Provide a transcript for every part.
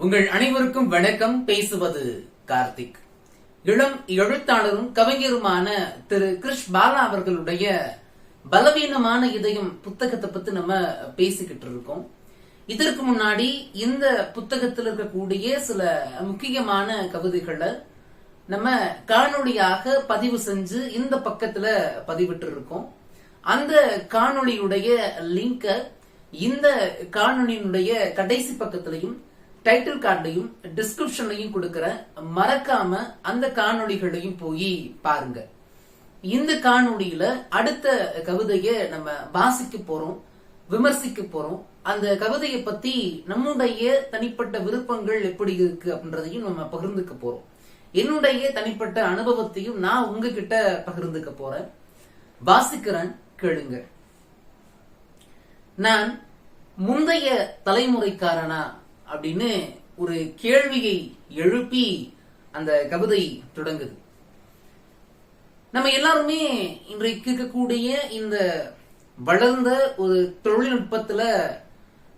உங்கள் அனைவருக்கும் வணக்கம். பேசுவது கார்த்திக். இளம் எழுத்தாளரும் கவிஞருமான திரு கிருஷ் பாலா அவர்களுடைய பலவீனமான இதயம் புத்தகத்தை பத்தி நம்ம பேசிக்கிட்டு இருக்கோம். இதற்கு முன்னாடி இந்த புத்தகத்தில் இருக்கக்கூடிய சில முக்கியமான கவிதைகளை நம்ம காணொளியாக பதிவு செஞ்சு இந்த பக்கத்துல பதிவிட்டு இருக்கோம். அந்த காணொளியுடைய லிங்க இந்த காணொளியினுடைய கடைசி பக்கத்திலையும் டைட்டில் கார்டையும் டிஸ்கிரிப்ஷன்லையும் கொடுக்கிற மறக்காம அந்த காணொளிகளையும் போய் பாருங்க. இந்த காணொளியில அடுத்த கவிதையை நம்ம வாசிக்க போறோம் விமர்சிக்க போறோம். அந்த கவிதையை பத்தி நம்முடைய தனிப்பட்ட விருப்பங்கள் எப்படி இருக்கு அப்படின்றதையும் நம்ம பகிர்ந்துக்க போறோம். என்னுடைய தனிப்பட்ட அனுபவத்தையும் நான் உங்ககிட்ட பகிர்ந்துக்க போறேன். வாசிக்கிறேன் கேளுங்க. நான் முந்தைய தலைமுறைக்காரனா அப்படின்னு ஒரு கேள்வியை எழுப்பி அந்த கவிதை தொடங்குது. நம்ம எல்லாருமே இன்றைக்கு இருக்கக்கூடிய இந்த வளர்ந்த ஒரு தொழில்நுட்பத்துல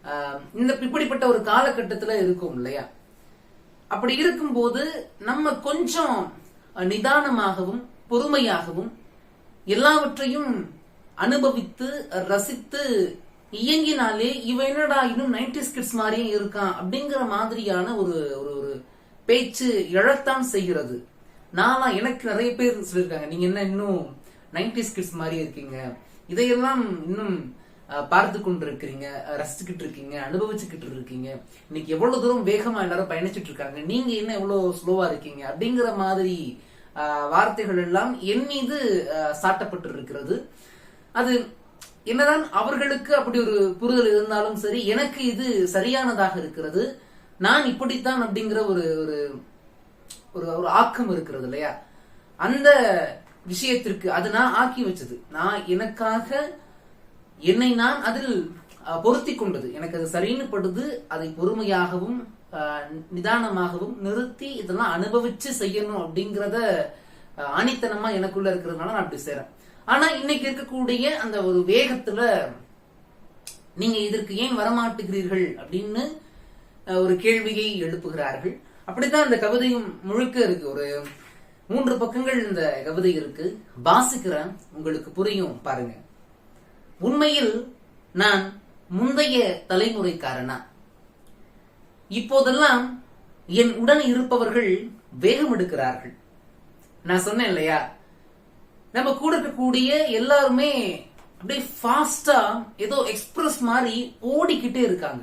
ஆஹ், இந்த இப்படிப்பட்ட ஒரு காலகட்டத்துல இருக்கும் இல்லையா? அப்படி இருக்கும்போது நம்ம கொஞ்சம் நிதானமாகவும் பொறுமையாகவும் எல்லாவற்றையும் அனுபவித்து ரசித்து இயங்கினாலே இவன் என்னடா இன்னும் நைன்டி கிட்ஸ் மாதிரியே இருக்கான் அப்படிங்கிற மாதிரியான ஒரு ஒரு ஒரு பேச்சு இழத்தான் செய்கிறது. நானா எனக்கு நிறைய பேர் சொல்லியிருக்காங்க. நீங்க என்ன இன்னும் நைன்டி கிட்ஸ் மாதிரி இருக்கீங்க? இதையெல்லாம் இன்னும் பார்த்து கொண்டு இருக்கிறீங்க ரசிச்சுக்கிட்டு இருக்கீங்க அனுபவிச்சுக்கிட்டு இருக்கீங்க. இன்னைக்கு எவ்வளவு தூரம் வேகமா எல்லாரும் பயணிச்சுட்டு இருக்காங்க. நீங்க என்ன எவ்வளவு ஸ்லோவா இருக்கீங்க? அப்படிங்கிற மாதிரி வார்த்தைகள் எல்லாம் என் மீது சாட்டப்பட்டு இருக்கிறது அது என்னதான் அவர்களுக்கு அப்படி ஒரு புரிதல் இருந்தாலும் சரி எனக்கு இது சரியானதாக இருக்கிறது. நான் இப்படித்தான் அப்படிங்கிற ஒரு ஒரு ஒரு ஒரு ஆக்கம் இருக்கிறது இல்லையா? அந்த விஷயத்திற்கு அது நான் ஆக்கி வச்சது. நான் எனக்காக என்னை நான் அதில் பொருத்தி கொண்டது. எனக்கு அது சரின்னு படுது அதை பொறுமையாகவும் நிதானமாகவும் நிறுத்தி இதெல்லாம் அனுபவிச்சு செய்யணும் அப்படிங்கிறத அஹ், ஆணித்தனமா எனக்குள்ள இருக்கிறதுனால நான் அப்படி செய்றேன். ஆனா இன்னைக்கு இருக்கக்கூடிய அந்த ஒரு வேகத்துல நீங்க இதற்கு ஏன் வரமாட்டுகிறீர்கள் அப்படின்னு ஒரு கேள்வியை எழுப்புகிறார்கள். அப்படித்தான் இந்த கவிதையும் முழுக்க இருக்கு. ஒரு மூன்று பக்கங்கள் இந்த கவிதை இருக்கு. வாசிக்கிறேன் உங்களுக்கு புரியும் பாருங்க. உண்மையில் நான் முந்தைய தலைமுறைக்காரனா? இப்போதெல்லாம் என் உடன் இருப்பவர்கள் வேகம் எடுக்கிறார்கள் நான் சொன்னேன் இல்லையா? நம்ம கூட இருக்கக்கூடிய எல்லாருமே அப்படியே ஃபாஸ்டா ஏதோ எக்ஸ்பிரஸ் மாதிரி ஓடிக்கிட்டே இருக்காங்க.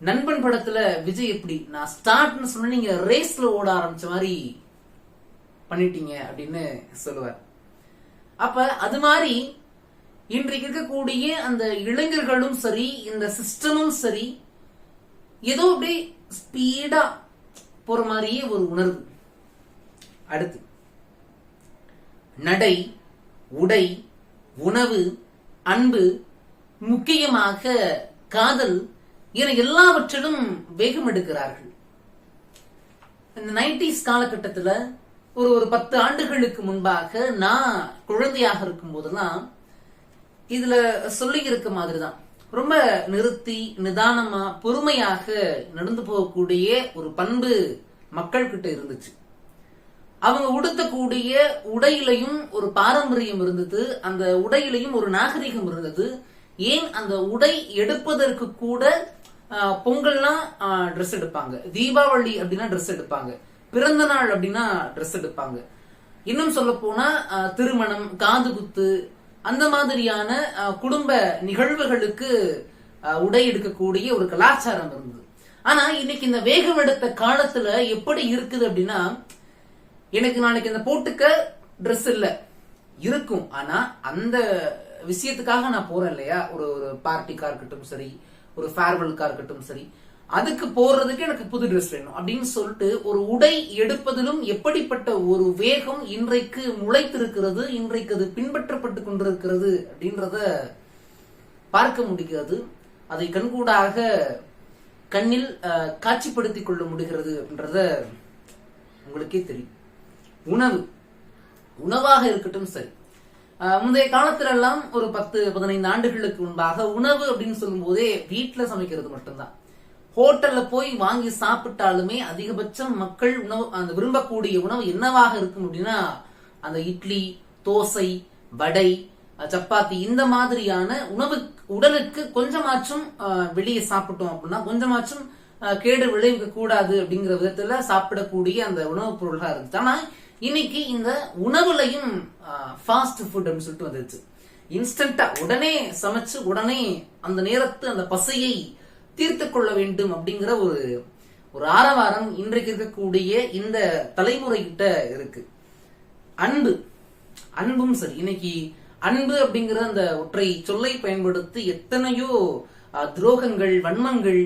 நண்பன் படத்துல விஜய் எப்படி? நான் ஸ்டார்ட்னு சொன்ன நீங்க ரேஸ்ல ஓட ஆரம்பிச்ச மாதிரி பண்ணிட்டீங்க அப்படின்னு சொல்லுவார். அப்ப அது மாதிரி இன்றைக்கு இருக்கக்கூடிய அந்த இளைஞர்களும் சரி இந்த சிஸ்டமும் சரி ஏதோ அப்படியே ஸ்பீடா போற மாதிரியே ஒரு உணர்வு. அடுத்து நடை உடை உணவு அன்பு முக்கியமாக காதல் என எல்லாவற்றிலும் வேகம் எடுக்கிறார்கள். இந்த நைன்டிஸ் காலகட்டத்தில் ஒரு ஒரு பத்து ஆண்டுகளுக்கு முன்பாக நான் குழந்தையாக இருக்கும் போதெல்லாம் இதுல சொல்லி இருக்க மாதிரிதான். ரொம்ப நிறுத்தி நிதானமா பொறுமையாக நடந்து போகக்கூடிய ஒரு பண்பு மக்கள்கிட்ட இருந்துச்சு. அவங்க உடுத்தக்கூடிய உடையிலையும் ஒரு பாரம்பரியம் இருந்தது. அந்த உடையிலையும் ஒரு நாகரிகம் இருந்தது. ஏன் அந்த உடை எடுப்பதற்கு கூட ஆஹ், பொங்கல்னா ட்ரெஸ் எடுப்பாங்க. தீபாவளி அப்படின்னா ட்ரெஸ் எடுப்பாங்க. பிறந்த நாள் அப்படின்னா ட்ரெஸ் எடுப்பாங்க. இன்னும் சொல்ல போனா திருமணம் காது குத்து அந்த மாதிரியான குடும்ப நிகழ்வுகளுக்கு உடை எடுக்கக்கூடிய ஒரு கலாச்சாரம் இருந்தது. ஆனா இன்னைக்கு இந்த வேகம் எடுத்த காலத்துல எப்படி இருக்குது அப்படின்னா எனக்கு நாளைக்கு இந்த போட்டுக்க ட்ரெஸ் இல்ல. இருக்கும். ஆனா அந்த விஷயத்துக்காக நான் போறேன் இல்லையா? ஒரு ஒரு பார்ட்டிக்கா இருக்கட்டும் சரி ஒரு ஃபேர்வெலுக்கா இருக்கட்டும் சரி அதுக்கு போறதுக்கு எனக்கு புது ட்ரெஸ் வேணும். அப்படின்னு சொல்லிட்டு ஒரு உடை எடுப்பதிலும் எப்படிப்பட்ட ஒரு வேகம் இன்றைக்கு முளைத்திருக்கிறது இன்றைக்கு அது பின்பற்றப்பட்டு கொண்டிருக்கிறது அப்படின்றத பார்க்க முடிகிறது. அதை கண்கூடாக கண்ணில் காட்சிப்படுத்திக் கொள்ள முடிகிறது அப்படின்றத உங்களுக்கே தெரியும். உணவு. உணவாக இருக்கட்டும் சரி. முந்தைய காலத்துல எல்லாம் ஒரு பத்து பதினைந்து ஆண்டுகளுக்கு முன்பாக உணவு அப்படின்னு சொல்லும் போதே வீட்டுல சமைக்கிறது மட்டும்தான். ஹோட்டல்ல போய் வாங்கி சாப்பிட்டாலுமே அதிகபட்சம் மக்கள் உணவு அந்த விரும்பக்கூடிய உணவு என்னவாக இருக்கும் அப்படின்னா அந்த இட்லி தோசை வடை சப்பாத்தி இந்த மாதிரியான உணவு உடலுக்கு கொஞ்சமாச்சும் வெளியே சாப்பிட்டோம் அப்படின்னா கொஞ்சமாச்சும் கேடு விளைவிக்க கூடாது அப்படிங்கிற விதத்துல சாப்பிடக்கூடிய அந்த உணவுப் பொருள்களா இருந்துச்சு. ஆனா இன்னைக்கு இந்த உணவுலையும் ஃபாஸ்ட் ஃபுட் அப்படின்னு சொல்லிட்டு வந்துருச்சு. இன்ஸ்டன்டா உடனே சமைச்சு உடனே அந்த நேரத்து அந்த பசையை தீர்த்து கொள்ள வேண்டும் அப்படிங்கிற ஒரு ஒரு ஆரவாரம் இன்றைக்கு இருக்கக்கூடிய இந்த தலைமுறை கிட்ட இருக்கு. அன்பு. அன்பும் சரி. இன்னைக்கு அன்பு அப்படிங்கிற அந்த ஒற்றை சொல்லை பயன்படுத்தி எத்தனையோ துரோகங்கள் வன்மங்கள்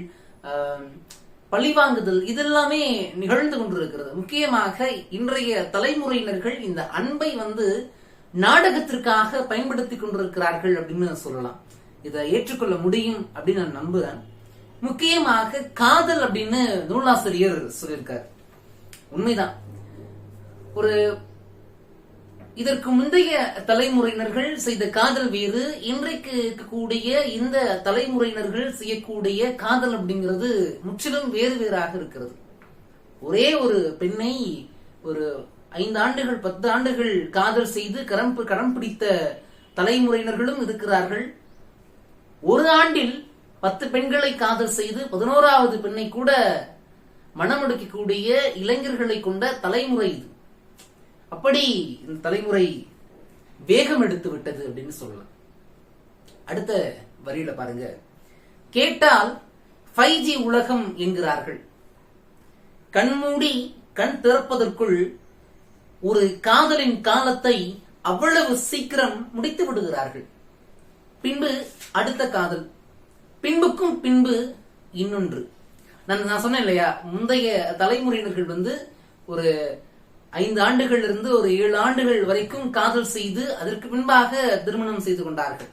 பழிவாங்குதல் இதெல்லாமே நிகழ்ந்து கொண்டிருக்கிறது. முக்கியமாக இன்றைய தலைமுறையினர்கள் இந்த அன்பை வந்து நாடகத்திற்காக பயன்படுத்தி கொண்டிருக்கிறார்கள் அப்படின்னு சொல்லலாம். இதை ஏற்றுக்கொள்ள முடியும் அப்படின்னு நான் நம்புகிறேன் முக்கியமாக காதல் அப்படின்னு நூலாசிரியர் சொல்லியிருக்கார். உண்மைதான். ஒரு இதற்கு முந்தைய தலைமுறையினர்கள் செய்த காதல் வேறு இன்றைக்கு இருக்கக்கூடிய இந்த தலைமுறையினர்கள் செய்யக்கூடிய காதல் அப்படிங்கிறது முற்றிலும் வேறு வேறாக இருக்கிறது. ஒரே ஒரு பெண்ணை ஒரு ஐந்து ஆண்டுகள் பத்து ஆண்டுகள் காதல் செய்து கரம் கரம் பிடித்த தலைமுறையினர்களும் இருக்கிறார்கள். ஒரு ஆண்டில் பத்து பெண்களை காதல் செய்து பதினோராவது பெண்ணை கூட மனமுடுக்கக்கூடிய இளைஞர்களை கொண்ட தலைமுறை இது. அப்படி இந்த தலைமுறை வேகம் எடுத்து விட்டது அப்படின்னு சொல்லலாம். அடுத்த வரியில பாருங்க. கேட்டால் ஃபைவ் ஜி உலகம் என்கிறார்கள். கண்மூடி கண் திறப்பதற்குள் ஒரு காதலின் காலத்தை அவ்வளவு சீக்கிரம் முடித்து விடுகிறார்கள். பின்பு அடுத்த காதல். பின்புக்கும் பின்பு இன்னொன்று. நான் நான் சொன்னேன் இல்லையா முந்தைய தலைமுறையினர்கள் வந்து ஒரு ஐந்து ஆண்டுகள் இருந்து ஒரு ஏழு ஆண்டுகள் வரைக்கும் காதல் செய்து அதற்கு பின்பாக திருமணம் செய்து கொண்டார்கள்.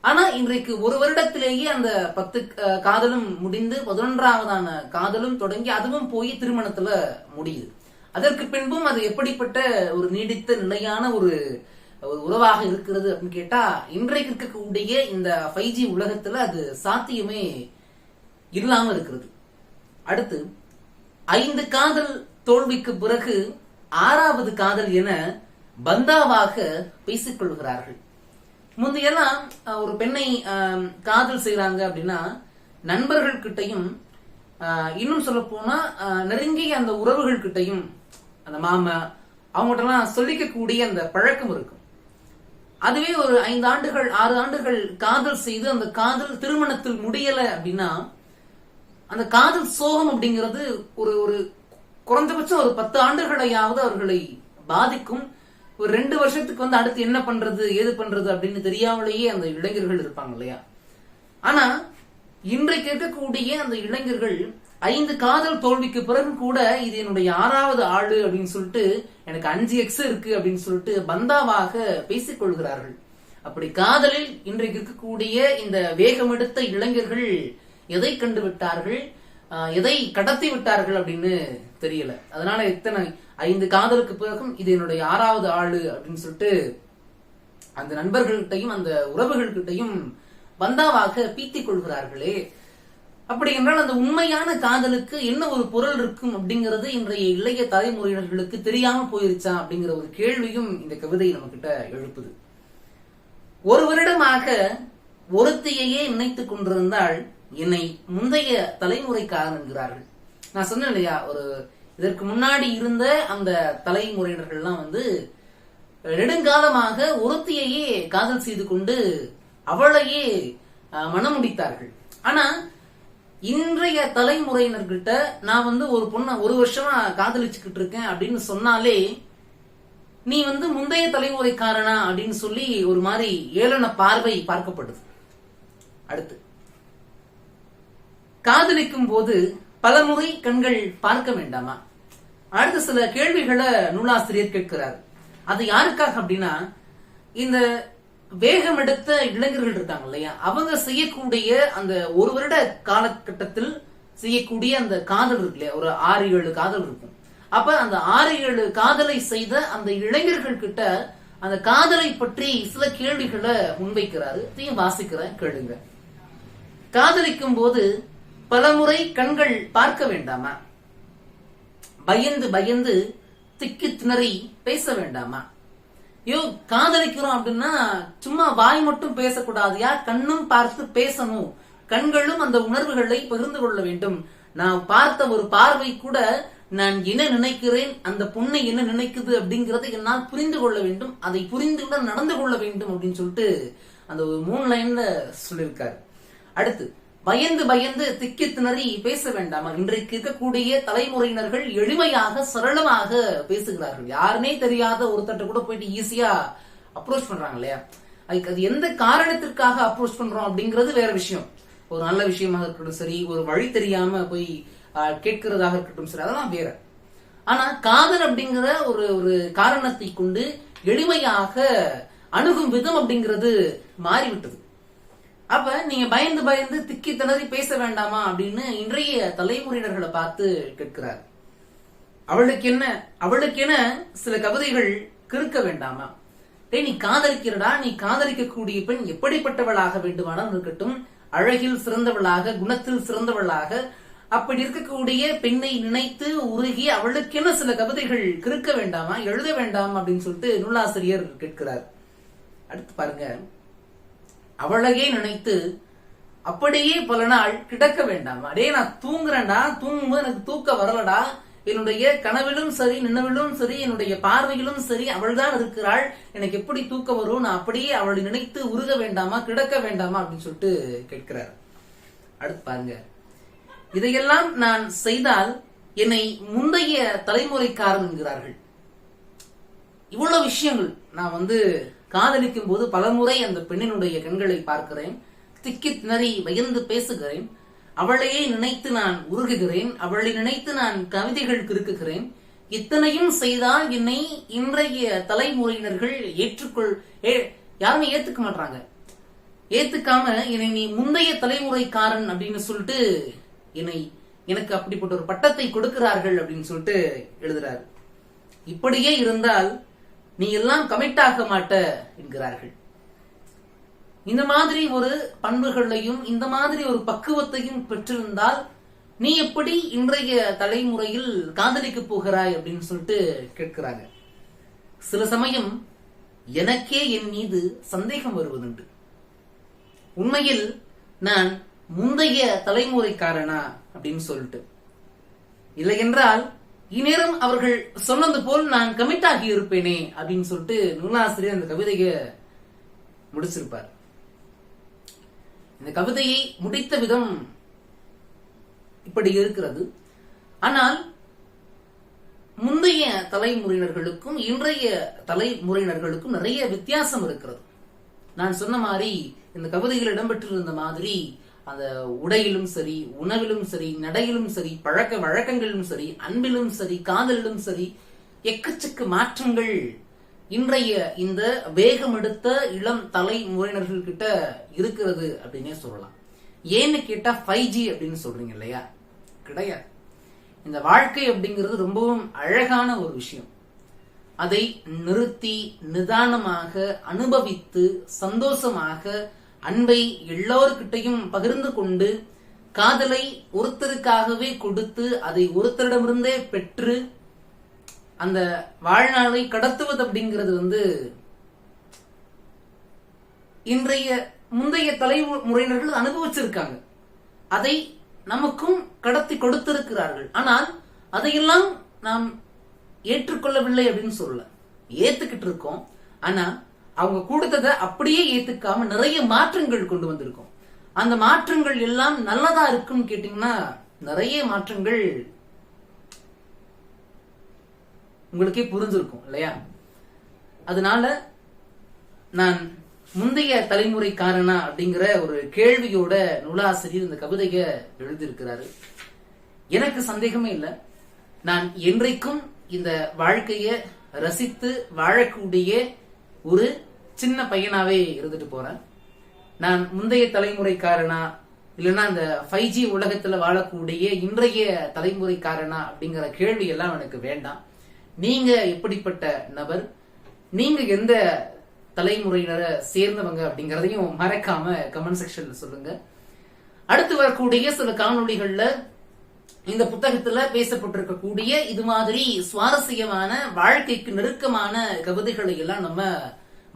ஆனா இன்றைக்கு ஒரு வருடத்திலேயே அந்த பத்து காதலும் முடிந்து பதினொன்றாவதான காதலும் தொடங்கி அதுவும் போய் திருமணத்துல முடியுது. அதற்கு பின்பும் அது எப்படிப்பட்ட ஒரு நீடித்த நிலையான ஒரு ஒரு உறவாக இருக்கிறது அப்படின்னு கேட்டா இன்றைக்கு இருக்கக்கூடிய இந்த ஃபைவ் ஜி உலகத்துல அது சாத்தியமே இல்லாம இருக்கிறது. அடுத்து ஐந்து காதல் தோல்விக்கு பிறகு ஆறாவது காதல் என பந்தாவாக பேசிக் கொள்கிறார்கள் முந்தையெல்லாம் ஒரு பெண்ணை காதல் செய்யறாங்க அப்படின்னா நண்பர்கள் கிட்டையும் இன்னும் சொல்ல போனா நெருங்கிய அந்த உறவுகள் கிட்டையும் அந்த மாமா அவங்ககிட்டலாம் சொல்லிக்கக்கூடிய அந்த பழக்கம் இருக்கும். அதுவே ஒரு ஐந்து ஆண்டுகள் ஆறு ஆண்டுகள் காதல் செய்து அந்த காதல் திருமணத்தில் முடியல அப்படின்னா அந்த காதல் சோகம் அப்படிங்கிறது ஒரு ஒரு குறைஞ்சபட்சம் ஒரு பத்து ஆண்டுகளையாவது அவர்களை பாதிக்கும். ஒரு ரெண்டு வருஷத்துக்கு வந்து அடுத்து என்ன பண்றது ஏது பண்றது அப்படின்னு தெரியாமலேயே அந்த இளைஞர்கள் இருப்பாங்க இல்லையா? ஆனா இன்றைக்கு இருக்கக்கூடிய அந்த இளைஞர்கள் ஐந்து காதல் தோல்விக்கு பிறகு கூட இது என்னுடைய ஆறாவது ஆளு அப்படின்னு சொல்லிட்டு எனக்கு அஞ்சு எக்ஸ் இருக்கு அப்படின்னு சொல்லிட்டு பந்தாவாக பேசிக் கொள்கிறார்கள். அப்படி காதலில் இன்றைக்கு இருக்கக்கூடிய இந்த வேகமெடுத்த இளைஞர்கள் எதை கண்டு விட்டார்கள் எதை கடத்தி விட்டார்கள் அப்படின்னு தெரியல. அதனால எத்தனை ஐந்து காதலுக்கு பிறகும் இது என்னுடைய ஆறாவது ஆளு அப்படின்னு சொல்லிட்டு அந்த நண்பர்கள்கிட்டையும் அந்த உறவுகள்கிட்டையும் பந்தாவாக பீத்திக் கொள்கிறார்களே. அப்படி என்றால் அந்த உண்மையான காதலுக்கு என்ன ஒரு பொருள் இருக்கும் அப்படிங்கிறது இன்றைய இளைய தலைமுறையினர்களுக்கு தெரியாம போயிருச்சா அப்படிங்கிற ஒரு கேள்வியும் இந்த கவிதை நம்ம கிட்ட எழுப்புது. ஒரு வருடமாக ஒருத்தையே நினைத்துக் கொண்டிருந்தால் என்னை முந்தைய தலைமுறைக்காரன் என்கிறார்கள். நான் சொன்னேன் இல்லையா ஒரு இதற்கு முன்னாடி இருந்த அந்த தலைமுறையினர்கள்லாம் வந்து நெடுங்காலமாக ஒருத்தியையே காதல் செய்து கொண்டு அவளையே மனம் முடித்தார்கள் ஆனா இன்றைய தலைமுறையினர்கிட்ட நான் வந்து ஒரு பொண்ணை ஒரு வருஷமா காதலிச்சுக்கிட்டு இருக்கேன் அப்படின்னு சொன்னாலே நீ வந்து முந்தைய தலைமுறைக்காரனா அப்படின்னு சொல்லி ஒரு மாதிரி ஏளன பார்வை பார்க்கப்படுது. அடுத்து காதலிக்கும் போது பலமுறை கண்கள் பார்க்க வேண்டாமா? அடுத்த சில கேள்விகளை நூலாசிரியர் கேட்கிறார். அது யாருக்காக அப்படின்னா இந்த வேகம் எடுத்த இளைஞர்கள் இருக்காங்க இல்லையா? அவங்க செய்யக்கூடிய அந்த ஒரு வருட காலகட்டத்தில் செய்யக்கூடிய அந்த காதல் இருக்கு இல்லையா? ஒரு ஆறு ஏழு காதல் இருக்கும். அப்ப அந்த ஆறு ஏழு காதலை செய்த அந்த இளைஞர்கள் கிட்ட அந்த காதலை பற்றி சில கேள்விகளை முன்வைக்கிறாரு. வாசிக்கிறேன் கேளுங்க. காதலிக்கும் போது பலமுறை கண்கள் பார்க்க வேண்டாமா? பயந்து பயந்து திக்கி திணறி பேச வேண்டாமா? ஐயோ காதலிக்கிறோம் அப்படின்னா சும்மா வாய் மட்டும் பேசக்கூடாதுயா? கண்ணும் பார்த்து பேசணும். கண்களும் அந்த உணர்வுகளை பகிர்ந்து கொள்ள வேண்டும். நான் பார்த்த ஒரு பார்வை கூட நான் என்ன நினைக்கிறேன் அந்த பொண்ணை என்ன நினைக்குது அப்படிங்கறதை என்னால் புரிந்து கொள்ள வேண்டும். அதை புரிந்து கூட நடந்து கொள்ள வேண்டும் அப்படின்னு சொல்லிட்டு அந்த ஒரு மூணு லைன்ல சொல்லியிருக்காரு. அடுத்து பயந்து பயந்து திக்கி திணறி பேச வேண்டாமா. இன்றைக்கு இருக்கக்கூடிய தலைமுறையினர்கள் எளிமையாக சரளமாக பேசுகிறார்கள். யாருமே தெரியாத ஒருத்தட்ட கூட போயிட்டு ஈஸியா அப்ரோச் பண்றாங்க இல்லையா? அதுக்கு அது எந்த காரணத்திற்காக அப்ரோச் பண்றோம் அப்படிங்கிறது வேற விஷயம். ஒரு நல்ல விஷயமாக இருக்கட்டும் சரி ஒரு வழி தெரியாம போய் கேட்கிறதாக இருக்கட்டும் சரி அதெல்லாம் வேற. ஆனா காதல் அப்படிங்கிற ஒரு ஒரு காரணத்தை கொண்டு எளிமையாக அணுகும் விதம் அப்படிங்கிறது மாறிவிட்டது. அப்ப நீங்க பயந்து பயந்து திக்கி திணறி பேச வேண்டாமா அப்படின்னு இன்றைய தலைமுறையினர்களை பார்த்து கேட்கிறார். அவளுக்கு என்ன அவளுக்கு என சில கவிதைகள் கிறுக்க வேண்டாமா? டேய் நீ காதலிக்கிறடா நீ காதலிக்கக்கூடிய பெண் எப்படிப்பட்டவளாக வேண்டுமானால் இருக்கட்டும். அழகில் சிறந்தவளாக குணத்தில் சிறந்தவளாக அப்படி இருக்கக்கூடிய பெண்ணை நினைத்து உருகி அவளுக்கென சில கவிதைகள் கிறுக்க வேண்டாமா எழுத வேண்டாம் அப்படின்னு சொல்லிட்டு நூலாசிரியர் கேட்கிறார். அடுத்து பாருங்க. அவளையே நினைத்து அப்படியே பல நாள் கிடக்க வேண்டாம். அடே நான் தூங்குறேன்டா. தூங்கும்போது எனக்கு தூக்க வரலடா. என்னுடைய கனவிலும் சரி நினைவிலும் சரி என்னுடைய பார்வையிலும் சரி அவள்தான் இருக்கிறாள். எனக்கு எப்படி தூக்க வரும்? நான் அப்படியே அவளை நினைத்து உருக வேண்டாமா கிடக்க வேண்டாமா? அப்படின்னு சொல்லிட்டு கேட்கிறார். அடுத்து பாருங்க. இதையெல்லாம் நான் செய்தால் என்னை முந்தைய தலைமுறைக்காரன் என்கிறார்கள். இவ்வளவு விஷயங்கள் நான் வந்து காதலிக்கும் போது பலமுறை அந்த பெண்ணினுடைய கண்களை பார்க்கிறேன். திக்கி திணறி வயந்து பேசுகிறேன். அவளையே நினைத்து நான் உருகுகிறேன். அவளை நினைத்து நான் கவிதைகள் கிறுக்குகிறேன். இத்தனையும் செய்தால் என்னை இன்றைய தலைமுறையினர்கள் ஏற்றுக்கொள் ஏ- யாருமே ஏத்துக்க மாட்டாங்க ஏத்துக்காம என்னை நீ முந்தைய தலைமுறைக்காரன் அப்படின்னு சொல்லிட்டு என்னை எனக்கு அப்படிப்பட்ட ஒரு பட்டத்தை கொடுக்கிறார்கள் அப்படின்னு சொல்லிட்டு எழுதுறாரு. இப்படியே இருந்தால் நீ எல்லாம் கமிட் ஆக மாட்ட என்கிறார்கள். இந்த மாதிரி ஒரு பண்புகளையும் இந்த மாதிரி ஒரு பக்குவத்தையும் பெற்றிருந்தால் நீ எப்படி இன்றைய தலைமுறையில் காதலிக்க போகிறாய் அப்படின்னு சொல்லிட்டு கேட்கிறாங்க. சில சமயம் எனக்கே என் மீது சந்தேகம் வருவதுண்டு. உண்மையில் நான் முந்தைய தலைமுறைக்காரனா அப்படின்னு சொல்லிட்டு. இல்லை என்றால் இந்நேரம் அவர்கள் சொன்னது போல் நான் கமிட் ஆகி இருப்பேனே அப்படின்னு சொல்லிட்டு நூலாசிரியர் அந்த கவிதையை முடிச்சிருப்பார். இந்த கவிதையை முடித்த விதம் இப்படி இருக்கிறது. ஆனால் முந்தைய தலைமுறையினர்களுக்கும் இன்றைய தலைமுறையினர்களுக்கும் நிறைய வித்தியாசம் இருக்கிறது. நான் சொன்ன மாதிரி இந்த கவிதையில் இடம்பெற்றிருந்த மாதிரி அந்த உடையிலும் சரி உணவிலும் சரி நடையிலும் சரி பழக்க வழக்கங்களிலும் சரி அன்பிலும் சரி காதலிலும் சரி எக்கச்சக்க மாற்றங்கள். இன்றைய இந்த வேகம் எடுத்த இளம் தலைமுறையினர்கள் கிட்ட இருக்கிறது அப்படின்னே சொல்லலாம். ஏன்னு கேட்டா ஃபைவ் ஜி அப்படின்னு சொல்றீங்க இல்லையா? கிடையாது. இந்த வாழ்க்கை அப்படிங்கிறது ரொம்பவும் அழகான ஒரு விஷயம். அதை நிறுத்தி நிதானமாக அனுபவித்து சந்தோஷமாக அன்பை எல்லோருக்கிட்டையும் பகிர்ந்து கொண்டு காதலை ஒருத்தருக்காகவே கொடுத்து அதை ஒருத்தரிடமிருந்தே பெற்று அந்த வாழ்நாளை கடத்துவது அப்படிங்கிறது வந்து இன்றைய முந்தைய தலைமுறையினர்கள் அனுபவிச்சிருக்காங்க. அதை நமக்கும் கடத்தி கொடுத்திருக்கிறார்கள். ஆனால் அதையெல்லாம் நாம் ஏற்றுக்கொள்ளவில்லை அப்படின்னு சொல்லல. ஏத்துக்கிட்டு இருக்கோம் ஆனா அவங்க கொடுத்ததை அப்படியே ஏத்துக்காம நிறைய மாற்றங்கள் கொண்டு வந்திருக்கும். அந்த மாற்றங்கள் எல்லாம் நல்லதா இருக்குன்னு கேட்டீங்கன்னா நிறைய மாற்றங்கள் உங்களுக்கே புரிஞ்சிருக்கும் இல்லையா? அதனால நான் முந்தைய தலைமுறைக்காரனா அப்படிங்கிற ஒரு கேள்வியோட நூலாசிரியர் இந்த கவிதைய எழுதியிருக்கிறாரு. எனக்கு சந்தேகமே இல்லை. நான் என்றைக்கும் இந்த வாழ்க்கைய ரசித்து வாழக்கூடிய ஒரு சின்ன பையனாவே இருந்துட்டு போறேன். நான் முந்தைய தலைமுறைக்காரனா இல்லைன்னா அந்த ஃபைவ் ஜி உலகத்துல வாழக்கூடிய இன்றைய தலைமுறைக்காரனா அப்படிங்கிற கேள்வி எல்லாம் எனக்கு வேண்டாம். நீங்க எப்படிப்பட்ட நபர்? நீங்க எந்த தலைமுறையினரை சேர்ந்தவங்க அப்படிங்கிறதையும் மறக்காம கமெண்ட் செக்ஷன்ல சொல்லுங்க. அடுத்து வரக்கூடிய சில காணொளிகளில் இந்த புத்தகத்துல பேசப்பட்டிருக்கக்கூடிய இது மாதிரி சுவாரஸ்யமான வாழ்க்கைக்கு நெருக்கமான கவிதைகளை எல்லாம் நம்ம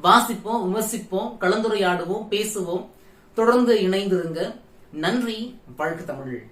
வாசிப்போம் விமர்சிப்போம் கலந்துரையாடுவோம் பேசுவோம். தொடர்ந்து இணைந்திருங்க. நன்றி. வாழ்க தமிழ்.